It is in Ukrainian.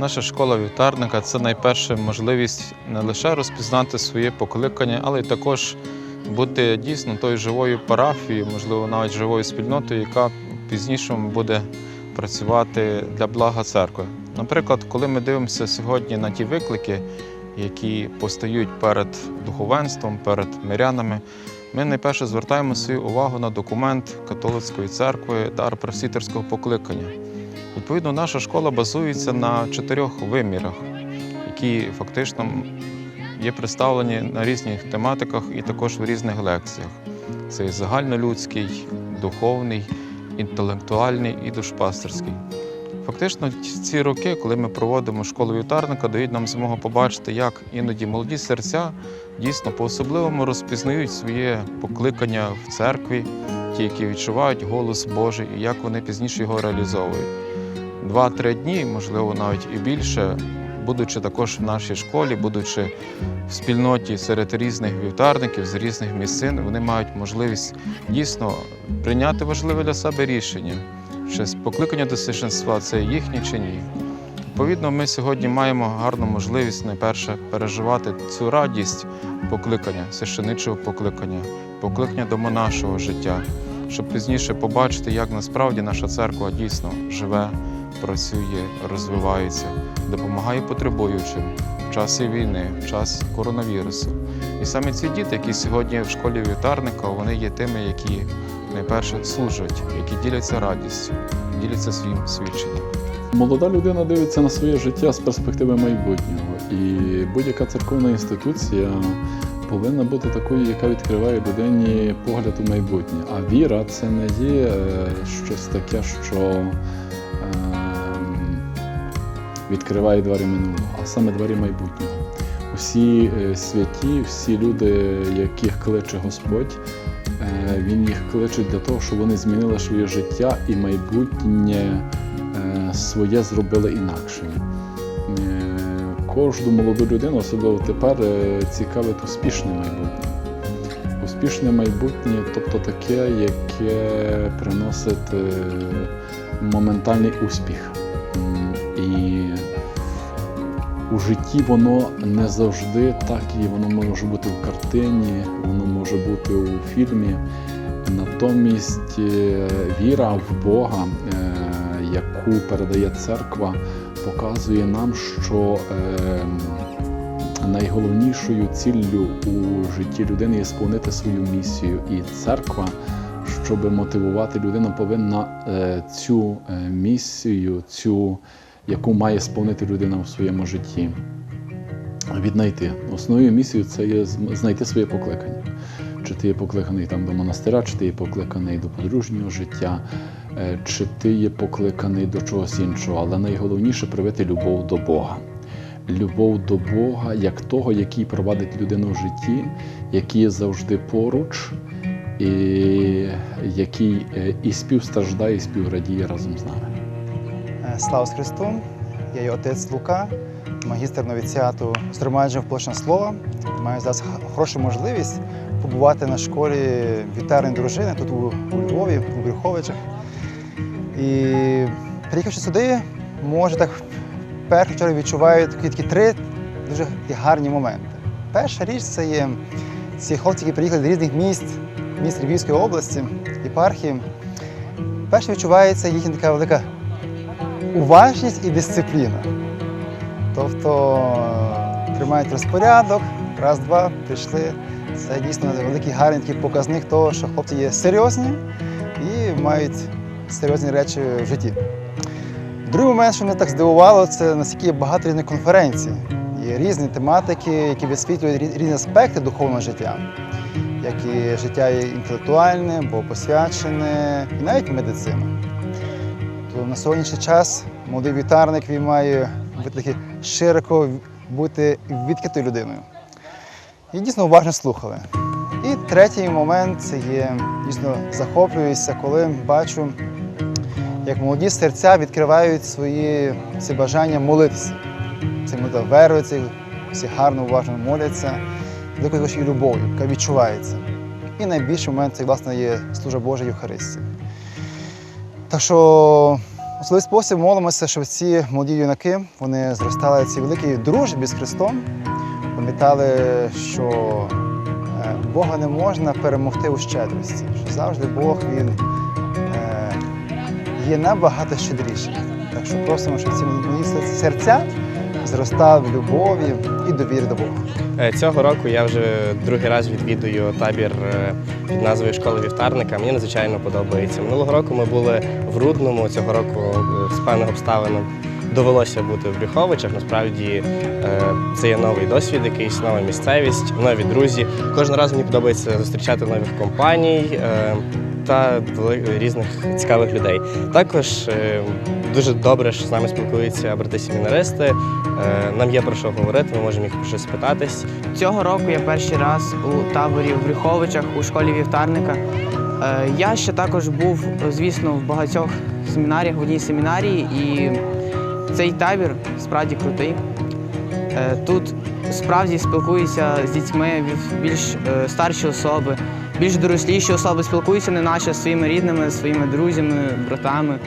Наша школа вівтарника це найперша можливість не лише розпізнати своє покликання, але й також бути дійсно тою живою парафією, можливо, навіть живою спільнотою, яка в пізнішому буде працювати для блага церкви. Наприклад, коли ми дивимося сьогодні на ті виклики, які постають перед духовенством, перед мирянами, ми найперше звертаємо свою увагу на документ католицької церкви дар просвітерського покликання. Відповідно, наша школа базується на чотирьох вимірах, які фактично є представлені на різних тематиках і також в різних лекціях. Це загальнолюдський, духовний, інтелектуальний і душпастерський. Фактично, ці роки, коли ми проводимо школу вівтарника, дають нам змогу побачити, як іноді молоді серця дійсно по-особливому розпізнають своє покликання в церкві, ті, які відчувають голос Божий, і як вони пізніше його реалізовують. Два-три дні, можливо, навіть і більше, будучи також в нашій школі, будучи в спільноті серед різних вівтарників з різних місцин, вони мають можливість дійсно прийняти важливе для себе рішення, чи покликання до священства це їхнє чи ні. Відповідно, ми сьогодні маємо гарну можливість найперше переживати цю радість покликання, священичого покликання, покликання до монашого життя, щоб пізніше побачити, як насправді наша церква дійсно живе, працює, розвивається, допомагає потребуючим в часі війни, в час коронавірусу. І саме ці діти, які сьогодні в школі вівтарника, вони є тими, які найперше служать, які діляться радістю, діляться своїм свідченням. Молода людина дивиться на своє життя з перспективи майбутнього, і будь-яка церковна інституція повинна бути такою, яка відкриває людині погляд у майбутнє. А віра це не є е, щось таке, що відкриває двері минулого, а саме двері майбутнього. Усі е, святі, всі люди, яких кличе Господь, е, Він їх кличе для того, щоб вони змінили своє життя і майбутнє е, своє зробили інакшим. Кожну молоду людину, особливо тепер, цікавить успішне майбутнє. Успішне майбутнє, тобто таке, яке приносить моментальний успіх. У житті воно не завжди так і воно може бути в картині, воно може бути у фільмі. Натомість е, віра в Бога, е, яку передає церква, показує нам, що е, найголовнішою ціллю у житті людини є сповнити свою місію. І церква, щоб мотивувати людину, повинна е, цю місію, цю, яку має сповнити людина у своєму житті, віднайти. Основною місією це є знайти своє покликання. Чи ти є покликаний там до монастиря, чи ти є покликаний до подружнього життя, е, чи ти є покликаний до чогось іншого, але найголовніше привити любов до Бога. Любов до Бога як того, який провадить людину в житті, який є завжди поруч, і який е, і співстраждає, і співрадіє разом з нами. Е, Слава Христу! Я є отець Лука, магістр новіціату з громадження вплочного слова. Маю зараз хорошу можливість побувати на школі вітарної дружини тут у Львові, у Брюховичах. І приїхавши сюди, може так в першу чергу відчуваю такі, такі три дуже гарні моменти. Перша річ це є ці хлопці, які приїхали з різних міст, міст Львівської області, єпархії. Перше відчувається їхня така велика уважність і дисципліна. Тобто е, тримають розпорядок, раз-два прийшли. Це дійсно великий гарний показник того, що хлопці є серйозні і мають серйозні речі в житті. Другий момент, що мене так здивувало, це наскільки багато різних конференцій. Є різні тематики, які висвітлюють різні аспекти духовного життя, як і життя інтелектуальне, богопосвячене, і навіть медицина. На сьогоднішній час молодий вітарник він має бути широко бути відкритою людиною. І дійсно уважно слухали. І третій момент це є дійсно захоплююся, коли бачу, як молоді серця відкривають свої ці бажання молитися. Це молитва верою, всі гарно, уважно моляться, великою і любов'ю, яка відчувається. І найбільший момент це власне є служба Божа Євхаристія. Так що свій спосіб молимося, щоб ці молоді юнаки вони зростали в цій великій дружбі з Христом, пам'ятали, що е, Бога не можна перемогти у щедрості, що завжди Бог він е, є набагато щедрішим. Так що просимо, щоб ці мої серця зростали в любові і довірі до Бога. Е, Цього року я вже другий раз відвідую табір е, під назвою Школа вівтарника. Мені надзвичайно подобається. Минулого року ми були в Рудному, цього року е, з певних обставин довелося бути в Брюховичах. Насправді це є новий досвід, якийсь нова місцевість, нові друзі. Кожен раз мені подобається зустрічати нових компаній. Та різних цікавих людей. Також е, дуже добре, що з нами спілкуються брати-семінаристи. Е, Нам є про що говорити, ми можемо їх про щось спитатись. Цього року я перший раз у таборі в Брюховичах у школі вівтарника. Е, Я ще також був, звісно, в багатьох семінаріях, в одній семінарії, і цей табір справді крутий. Тут справді спілкуються з дітьми більш старші особи, більш доросліші особи спілкуються не наче зі своїми рідними, своїми друзями, братами.